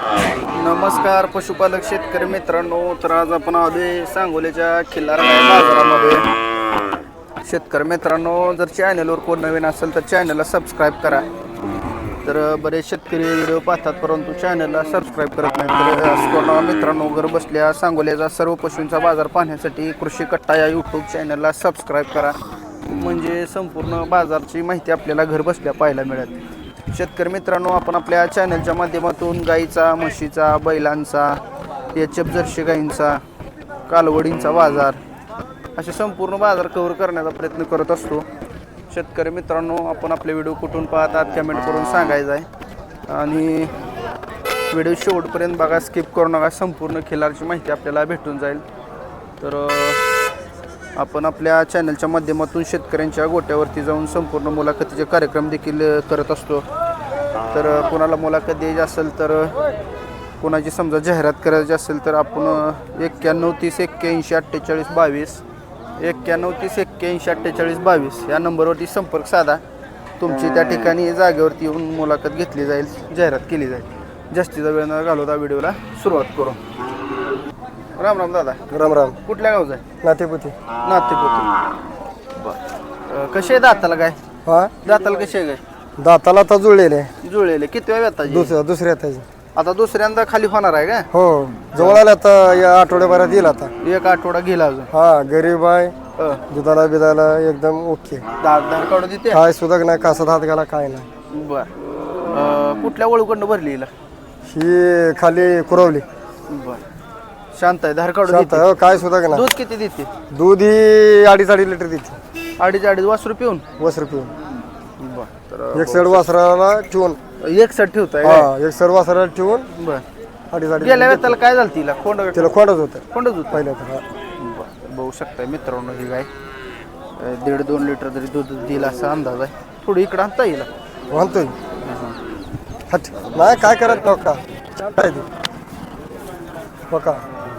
नमस्कार पशुपालक शेतकरी मित्रांनो तर आज आपण आलोय सांगोल्याच्या खिल्लार बाजारामध्ये. शेतकरी मित्रांनो जर चॅनलवर कोण नवीन असेल तर चॅनलला सबस्क्राईब करा. तर बरेच शेतकरी व्हिडिओ पाहतात परंतु चॅनलला सबस्क्राईब करत नाही तर मित्रांनो घर बसल्या सांगोल्याचा सर्व पशूंचा बाजार पाहण्यासाठी कृषी कट्टा या यूट्यूब चॅनलला सबस्क्राईब करा. म्हणजे संपूर्ण बाजारची माहिती आपल्याला घर बसल्या पाहायला मिळेल. शेतकरी मित्रांनो आपण आपल्या चॅनलच्या माध्यमातून गाईचा म्हशीचा बैलांचा एच एफ जर्शी गाईंचा कालवडींचा बाजार असे संपूर्ण बाजार कव्हर करण्याचा प्रयत्न करत असतो. शेतकरी मित्रांनो आपण आपले व्हिडिओ कुठून पाहतात कमेंट करून सांगायचं आहे. आणि व्हिडिओ शेवटपर्यंत बघा स्किप करू नका. संपूर्ण खिलारची माहिती आपल्याला भेटून जाईल. तर आपण आपल्या चॅनलच्या माध्यमातून शेतकऱ्यांच्या गोट्यावरती जाऊन संपूर्ण मुलाखतीचे कार्यक्रम देखील करत असतो. तर कोणाला मुलाखत द्यायची असेल तर कोणाची समजा जाहिरात करायची असेल तर आपण एक्क्याण्णव तीस एक्क्याऐंशी अठ्ठेचाळीस बावीस एक्क्याण्णव तीस एक्क्याऐंशी अठ्ठेचाळीस बावीस या नंबरवरती संपर्क साधा. तुमची त्या ठिकाणी जागेवरती येऊन मुलाखत घेतली जाईल जाहिरात केली जाईल. जास्तीचा वेळ न घालवता व्हिडिओला सुरुवात करू. राम राम दादा. राम राम. कुठल्या गावचा आहे? नातेपुती. नातेपुती. बर. कसे आहे दाताला काय हा? दाताला कसे आहे काय दाताला आता जुळलेले. जुळलेले. किती वेळ येतात दुसऱ्या दुसऱ्या त्याची आता दुसऱ्यांदा खाली होणार आहे का हो. जवळ आले आता या आठवड्याभरात येईल आता. एक आठवडा गेला अजून. हा गरीब आहे. अ, दुधाला बिदाला एकदम ओके. दात काढून देते? काय सुद्धा नाही कासात हात घाला काय नाही. बर. अ, कुठल्या वळूकडनं भरली हिला? ही खाली कुरवली. बर. शांत आहे धार काढून शांत देते. आहे, हो, काय सुद्धा दूध किती देते? दूध ही अडीच अडीच लिटर देते. अडीच अडीच वासरू पिऊन वसर पिऊन बर तर एक सड वासराला ठेवून. एक सट ठेवताय काय? हा एक सड वासराला ठेवून बर. अडीच अडीच गेल्या वेळेला त्याला काय झालं तिला? कोंड तिला खोंडच होतं. कोंडच होत? पहिल्या तर हा. बरं बघू शकताय मित्रांनो ही गाय. अ, दीड दोन लिटर तरी दूध देईल असा अंदाज आहे. थोडी इकडं आणता येईल. म्हणतोय हट. नाही काय करत नका. आहे ती. बघा.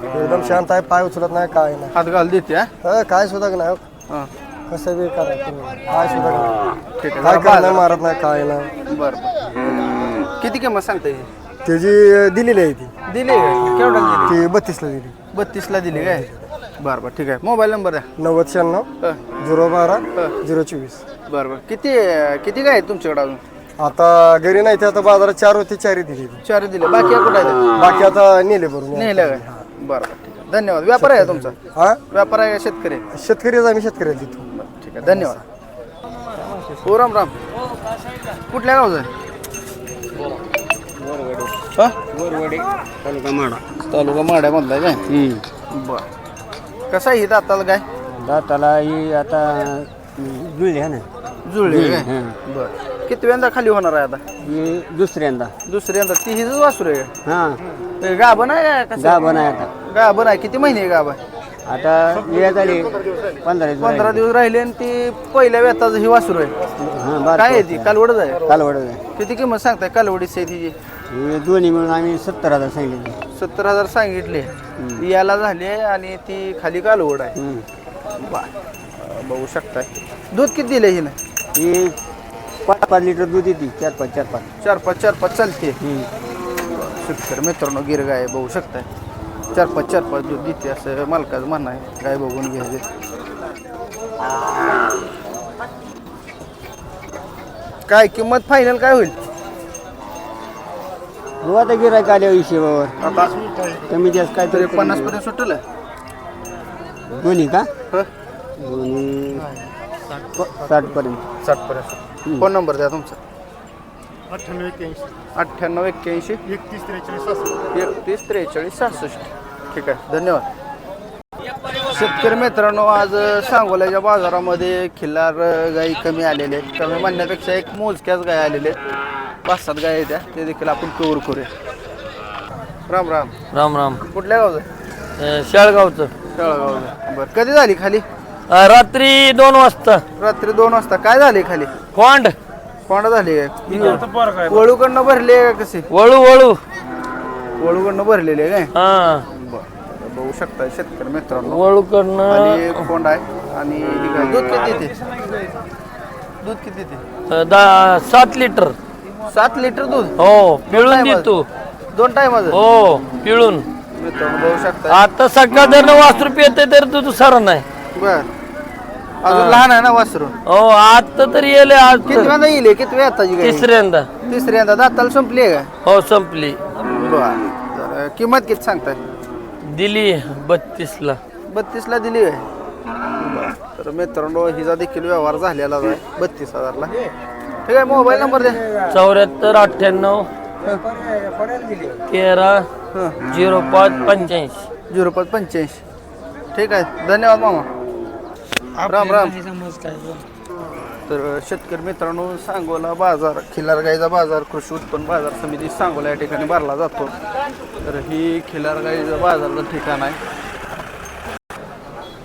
एकदम शांत आहे पाय उचलत नाही काय नाही. हात घाल देते हा? काय सुद्धा नाही हा. कसं बी करा तुम्ही. काय सुद्धा नाही. ठीक आहे काय जरा बाजार- मारत नाही काय नाही. बरं बरं. किती किंमत सांगता येईल त्याची दिलेली आहे ती. दिली काय केवढा दिली? ती बत्तीसला दिली. बत्तीसला दिली काय? बरं बरं ठीक आहे. मोबाईल नंबर द्या. नव्वद शहाण्णव झिरो बारा झिरो चोवीस. बरं बरं. किती किती काय आहेत तुमच्याकडे अजून? आता घरी नाही ते आता बाजारात चार होते चारही दिली. ती. चार दिले. बाकी कुठं आहे बाकी आता नेले भरून. नेलं काय बरं. बरं ठीक आहे धन्यवाद. व्यापार आहे तुमचा? हा? व्यापार आहे का शेतकरी? आहे? शेतकरीच आम्ही शेतकऱ्याला देतो बरं, ठीक आहे. धन्यवाद. हो राम राम. कुठल्या गावचं आहे? हा? तालुका माडा. तालुका माड्यामधला आहे काय? बर. कसा आहे ही दाताला काय? दाताला ही आता जुळली आहे ना. जुळले काय? हं. बर. किती वेळा खाली होणार आहे आता? ही दुसऱ्यांदा. दुसऱ्यांदा. ती हिच वासरू आहे? हां. ते गाभण आहे का कसं? गाभण आहे आता. गाभण आहे किती महिने आहे गाभा? आता वेळ झाली पंधरा दिवस पंधरा दिवस राहिले आणि ती पहिल्या वेताचं ही वासरू आहे. हां बारा काय आहे ती? कालवडच आहे? कालवड आहे. किती किंमत सांगताय कालवडीची आहे तिची दोन्ही मिळून आम्ही सत्तर हजार सांगितले. सत्तर हजार सांगितले. याला झाले आणि ती खाली कालवड आहे. बघू शकताय. दूध किती दिले हिनं? ही पाच पाच लिटर दूध येते. चार पाच चार पाच. चार पाच चार पाच चालते. हं. शेतकरी मित्रांनो गिर गाय बघू शकताय. चार पाच चार पाच दूध देते असं मालकाचं म्हणणं आहे. गाय बघून घ्यायचे. काय किंमत फायनल काय होईल? हो आता गिरायक आल्या हिशेबावर. आता कमी जास्त काय तरी तरी पन्नास पर्यंत सुटलं. दोन्ही का? हं? दोन्ही. साठ पर्यंत. साठ पर्यंत. फोन नंबर द्या तुमचा. अठ्ठ्याण्णव एक्क्याऐंशी. अठ्ठ्याण्णव एक्क्याऐंशी. एकतीस त्रेचाळीस एकतीस त्रेचाळीस सहासष्ट. ठीक आहे धन्यवाद. शेतकरी मित्रांनो आज सांगोल्याच्या बाजारामध्ये खिल्लार गायी कमी आलेले आहेत. कमी म्हणण्यापेक्षा एक मोजक्याच गाय आलेले आहेत. पाच सात गाय आहेत त्या. ते देखील आपण कवर करूया. राम राम. राम राम. कुठल्या गावचं? अ, शाळगावचं. तळगावचं बरं कधी झाली खाली? अ, रात्री दोन वाजता. रात्री दोन वाजता. काय झाली खाली? कोंड. कोणा झाली काय? वळूकडनं भरली आहे का कशी? वळू वळू. वळूकडनं भरलेली आहे काय? हा. बघू शकता शेतकरी मित्रांनो. वळूकडनं आणि कोंड आहे आणि ही. गाय दूध किती देते दूध किती देते अ, दा सात लिटर. सात लिटर दूध? हो पिळून देतो दोन टायमाचं हो पिळून. मित्रांनो बघू शकता आता सकाळ जर वासरू रुपये येते तर तू तू सर नाही. बर. अजून लहान आहे ना वासरू? हो आता तरी येले आज. किती. वेळा येईल? हे? किती वेळ गाय? तिसऱ्यांदा. तिसऱ्यांदा. दाताला संपली आहे का? हो संपली. बर. तर किंमत किती सांगताय? दिली बत्तीस ला बत्तीसला दिली आहे बर. तर मित्रांनो हिचा देखील व्यवहार झालेला आहे बत्तीस हजारला. ठीक आहे मोबाईल नंबर द्या चौऱ्याहत्तर अठ्ठ्याण्णव तेरा हं झिरो पाच पंच्याऐंशी. झिरो पाच पंच्याऐंशी. ठीक आहे धन्यवाद मामा. राम राम. तर शेतकरी मित्रांनो सांगोला बाजार खिलार गाईचा बाजार कृषी उत्पन्न बाजार समिती सांगोला या ठिकाणी भरला जातो. तर ही खिलार गाईचं बाजारचं ठिकाण आहे.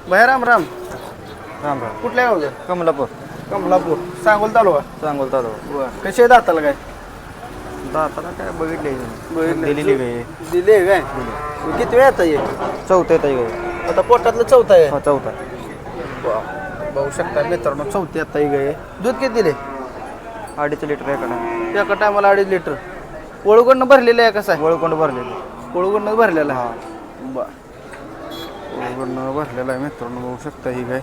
बाहेर राम राम. राम राम. कुठल्या गावचं? कमलापूर. कमलापूर. सांगोल तालुका? सांगोल तालुका. कसे आहे दाताला काय? दाताला काय बघितले. दिलेली गाय. दिले काय? किती वेळ आता ये चौथ्या ताई गाय. आता पोटातलं चौथा आहे. चौथा. बघू शकता मित्रांनो चौथी आता ही गाय आहे. दूध किती दिले अडीच लिटर एकडा एका टायमाला अडीच लिटर. ओळगोडनं भरलेलं आहे कसं आहे वळकोंड भरलेली ओळगोडनं भरलेलं आहे? बर. ओळगोडनं भरलेलं आहे मित्रांनो बघू शकता ही गाय.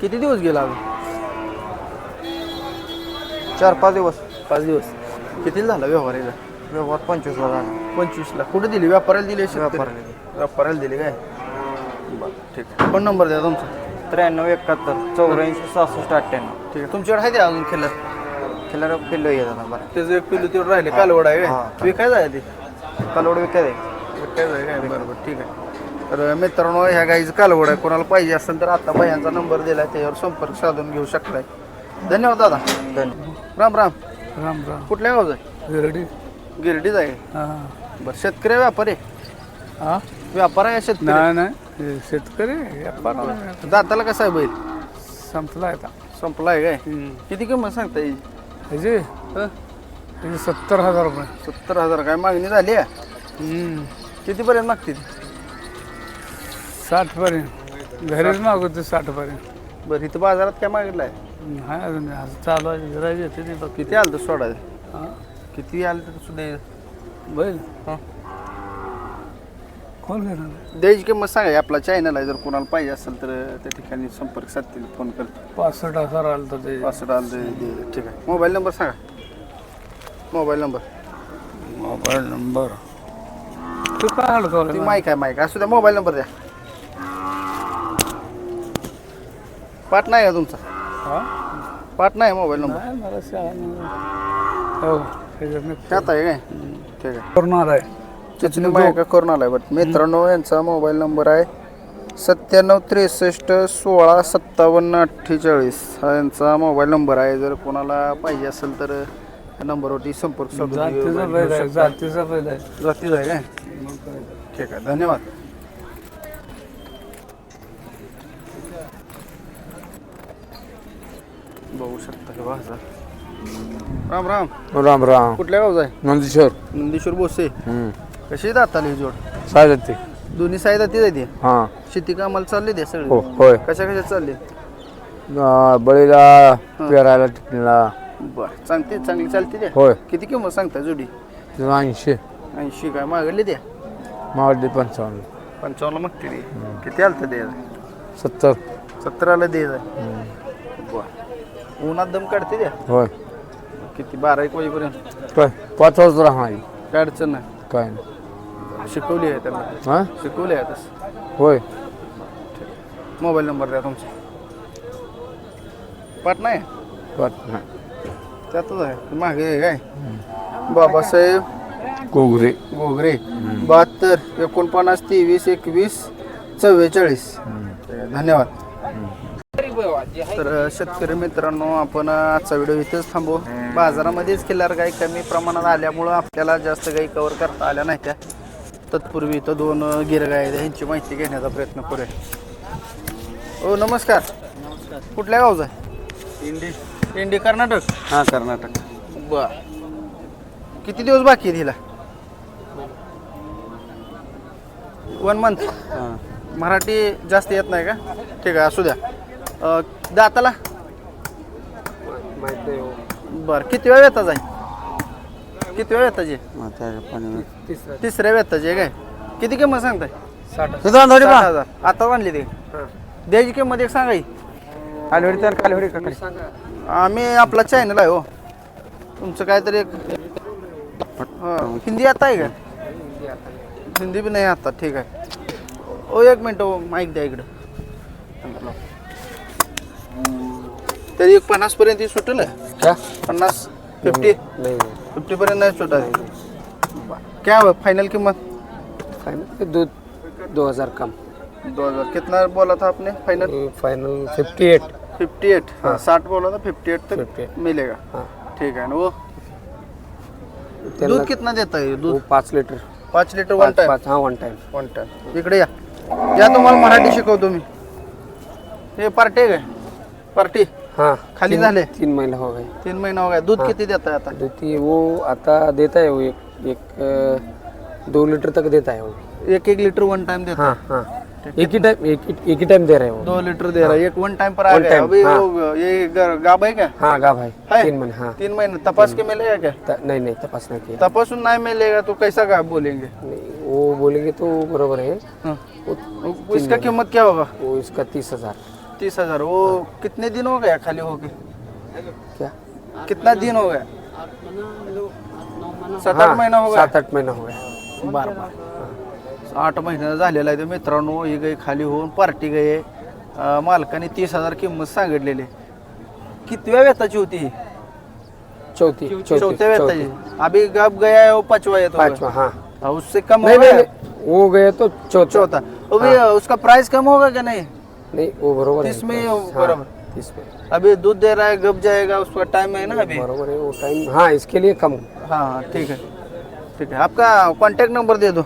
किती दिवस गेला अजून चार पाच दिवस. पाच दिवस. किती झाला व्यवहार याचा? व्यवहार पंचवीस हजार पंचवीसला. कुठे दिली? व्यापाऱ्याला दिली? व्यापाऱ्याला दिली. व्यापाऱ्याला दिली काय? बरं ठीक आहे. फोन नंबर द्या तुमचा? त्र्याण्णव एकाहत्तर चौऱ्याऐंशी सहासष्ट अठ्ठ्याण्णव. ठीक आहे. तुमच्याकडे आहे ते अजून खेळलं खिल्लार पिल्लो येत आता बरं. त्याचं एक पिल्लू तेवढं राहिले कालवड आहे हा. काय विकायचं आहे ते कालवड विकत आहे. विकायचं आहे काय? बरं बरं ठीक आहे. तर मित्रांनो ह्या गाईचं कालवड आहे. कोणाला पाहिजे असेल तर आता बायांचा नंबर दिला त्याच्यावर संपर्क साधून घेऊ शकताय. धन्यवाद दादा. धन्यवाद. राम राम. राम राम. कुठल्या गावचं आहे? रेडी गिरडीच आहे. बरं शेतकरी आहे व्यापारी? हा व्यापार आहे का शेतकरी? नाही नाही. शेतकरी व्यापार दाताला कसा आहे बैल? संपला आता. संपलाय काय? किती किंमत सांगता येईल? ह्याचे? हं? सत्तर हजार रुपये. सत्तर हजार काय मागणी झाली आहे? कितीपर्यंत मागतील? साठ पर्यंत घरीच मागवते साठ पर्यंत बरं इथं बाजारात काय मागितलं आहे हाय अजून चालू आहे ते बघ किती. आलं तर सोडायचं हा? किती आलं तर सुद्धा बैल हा. कोण घेणार द्यायची किंमत सांगा आपला चॅनल आहे जर कोणाला पाहिजे असेल तर त्या ठिकाणी संपर्क साधतील फोन कर पासष्ट हजार आलं तर ते. पासष्ट आलं तर दे- ठीक आहे. मोबाईल नंबर सांगा. Mobile number. Mobile number. तू काय ती अडकवलं माईक आहे माईक असू द्या मोबाईल नंबर द्या. पाठ नाही का तुमचा? हा? पाठ नाही मोबाईल नंबर. नाही मला शाळा नाही. हो त्याच्यात मी त्यात आहे काय? ठीक आहे करून आलाय चिचणी मायका करून आलाय बट मित्रांनो यांचा मोबाईल नंबर आहे सत्त्याण्णव त्रेसष्ट सोळा सत्तावन्न अठ्ठेचाळीस. हा यांचा मोबाईल नंबर आहे. जर कोणाला पाहिजे असेल तर या नंबरवरती संपर्क साधून जातीचा बैल आहे जातीचा बैल आहे. जातीच आहे काय? ठीक आहे धन्यवाद. बघू शकता हे बाजार? राम राम. राम राम. कुठल्या गावचा आहे? नंदीश्वर. नंदीश्वर बोसे. कशी जात आली ही जोड? काय जाते दोन्ही साईड ती? जाते हां. शेती कामाला चालली ते हो सगळे होय. कशा कशा चालली? बळीला पेरायला टिकणीला बर. चांगली चांगली चालते त्या होय. किती किंमत सांगता जोडी? ऐंशी. ऐंशी काय मागली त्या मावडी पंचावन्न. पंचावन्न मागते ती. किती आलं ते? सत्तर. सतराला दे बर. उन्हात दम काढते त्या होय. किती? बारा एक वाजेपर्यंत. काय? पाच वाजता राहणार काय अडचण नाही. काय नाही. शिकवली आहे त्यांना. हां? शिकवली आहे तसं होय. मोबाईल नंबर द्या तुमचा. पाठ नाही? पाच नाही. त्यातच आहे. मागे आहे काय? बाबासाहेब गोगरे. घोगरे बहात्तर एकोणपन्नास तेवीस एकवीस चव्वेचाळीस. धन्यवाद. तर शेतकरी मित्रांनो आपण आजचा व्हिडिओ इथेच थांबू. बाजारामध्येच खिल्लार गाई कमी प्रमाणात आल्यामुळं आपल्याला जास्त गाई कव्हर करता आल्या नाही त्या. तत्पूर्वी इथं दोन अ, गिरगाई आहेत. ह्यांची माहिती घेण्याचा प्रयत्न करूया. हो नमस्कार. कुठल्या गावचा आहे? इंडी. इंडी कर्नाटक? हां कर्नाटक. बर. किती दिवस बाकी आहे तिला वन मंथ मराठी जास्त येत नाही का? ठीक आहे असू द्या. अ, दाताला? बर किती वेळ येतात आहे किती वेळ येताची तिसऱ्या वेताची आहे काय? किती किंमत सांगताय? साठ. हजार. आता आणली ते. द्यायची किंमत एक सांगाय कालवडी तर कालवडी का आम्ही आपला चॅनल आहे हो. तुमचं काहीतरी एक हा, हिंदी आता आहे का? हिंदी बी नाही आता ठीक आहे. ओ एक मिनटं हो माईक द्या इकडं. तरी एक पन्नास पर्यंत ही सुटेल. पन्नास फिफ्टी नहीं फिफ्टी पर्यंत नाही सुटत क्या हुआ फाइनल कीमत? फाइनल दो दो हजार कम. दो हजार. कितना बोला था आपने final final fifty eight fifty eight हाँ साठ बोला था फिफ्टी एट तक 58 मिलेगा. हाँ. ठीक है ना वो? दूध कितना देता है दूध? पाच लिटर पाच लिटर वन टाइम हा वन टाइम वन टाइम इकडे या. या तुम्हाला मराठी शिकवतो मी. हे पार्टी काय? पार्टी? हाँ खाली झाले? तीन महीने हो गए। तीन महिना हो गया दूध हाँ. किती देता है आता? देती है वो आता देता है वो एक एक दो लीटर तक देता है वो. एक एक लीटर वन टाइम देता हाँ हाँ. एक ही टाइम एक ही एक ही टाइम दे रहे हैं वो. दो लीटर दे रहा है. एक वन टाइम पर आ गया अभी हाँ. वो ये ग- गाब है क्या? हाँ गा भाई है? तीन महीने हाँ. तीन महीने. तपास के मिलेगा क्या? त- नहीं नहीं तपास नहीं किया। तपासून नाही मिलेगा तो कैसा गाब बोलेंगे? नहीं, वो बोलेंगे तो बरोबर है। हाँ. इसका कीमत क्या होगा? वो इसका तीस हज़ार। तीस हजार. वो कितने दिन हो गया खाली होके? क्या? कितना दिन हो गया? सात हाँ, आठ महिना हो गया? सात आठ महीना हो गया। बार बार आठ महिन्याचा झालेला आहे तो मित्रांनो ही गाई खाली होऊन पार्टी आहे. अं, मालकाने तीस हजार किंमत सांगितलेली कितव्या वेताची होती ही? चौथी चौथी. चौथ्या वेताची चौथी. अभी गाब गया है वो पाचवा येतो पांचवा हाँ। हाँ, उससे कम नहीं नहीं, वो गए तो चौथा। चौथा। वो भी उसका प्राइस कम होगा क्या नहीं? नहीं वो बरोबर है। तीस में तीस में। अभी दूध दे रहा है गब जाएगा उसका टाइम है ना अभी? बरोबर है वो टाइम हाँ इसके लिए कम। हाँ ठीक है ठीक है। आपका कांटेक्ट नंबर दे दो।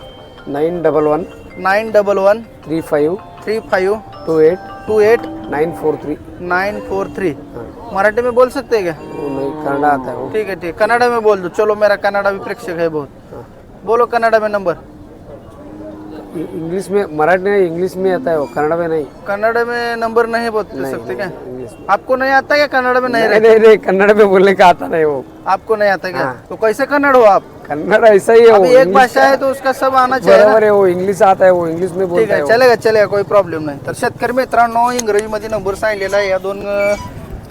Nine double one nine double one three five three five two eight two eight nine four three. Nine four three. हाँ। मराठी में बोल सकते हैं क्या? वो नहीं कनाडा आता है वो। ठीक है ठीक कन्नड़ा में बोल दो। चलो मेरा कन्नड़ा भी प्रेक्षक है बहुत। हाँ। बोलो कन्नड़ा में नंबर इंग्लिश में मराठी नहीं इंग्लिश में आता है वो कन्नड़ा में नहीं। कन्नड़ में नंबर नहीं बोल सकते क्या? आपको नहीं आता क्या कन्नड़ में नहीं नहीं नहीं नहीं कन्नड़ में बोलने का आता नहीं वो। आपको नहीं आता क्या? हाँ। तो कैसे कन्नड़ हो आप? कन्नड़ ऐसा ही है एक भाषा है तो उसका सब आना चाहिए ना। बरोबर आहे वो इंग्लिश आता है वो इंग्लिश में बोलता है. चलेगा चलेगा काही प्रॉब्लेम नाही. तर शेतकरी मित्रांनो इंग्रजीमध्ये नंबर सांगलेला आहे. या दोन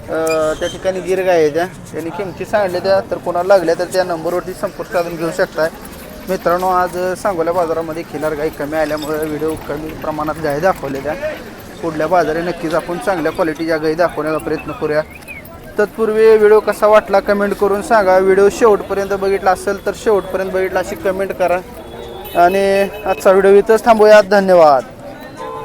त्या ठिकाणी गाय आहे त्या त्यांनी किमती सांगल्या त्या तर कोणाला लागल्या तर त्या नंबरवरती संपर्क साधून घेऊ शकताय. मित्रांनो आज सांगोल्या बाजारामध्ये खिलार गाई कमी आल्यामुळे व्हिडिओ कमी प्रमाणात गाय दाखवलेल्या त्या पुढल्या बाजारी नक्कीच आपण चांगल्या क्वालिटीच्या गाई दाखवण्याचा प्रयत्न करूया. तत्पूर्वी व्हिडिओ कसा वाटला कमेंट करून सांगा. व्हिडिओ शेवटपर्यंत बघितला असेल तर शेवटपर्यंत बघितला अशी कमेंट करा. आणि आजचा व्हिडिओ इथंच थांबूयात. धन्यवाद.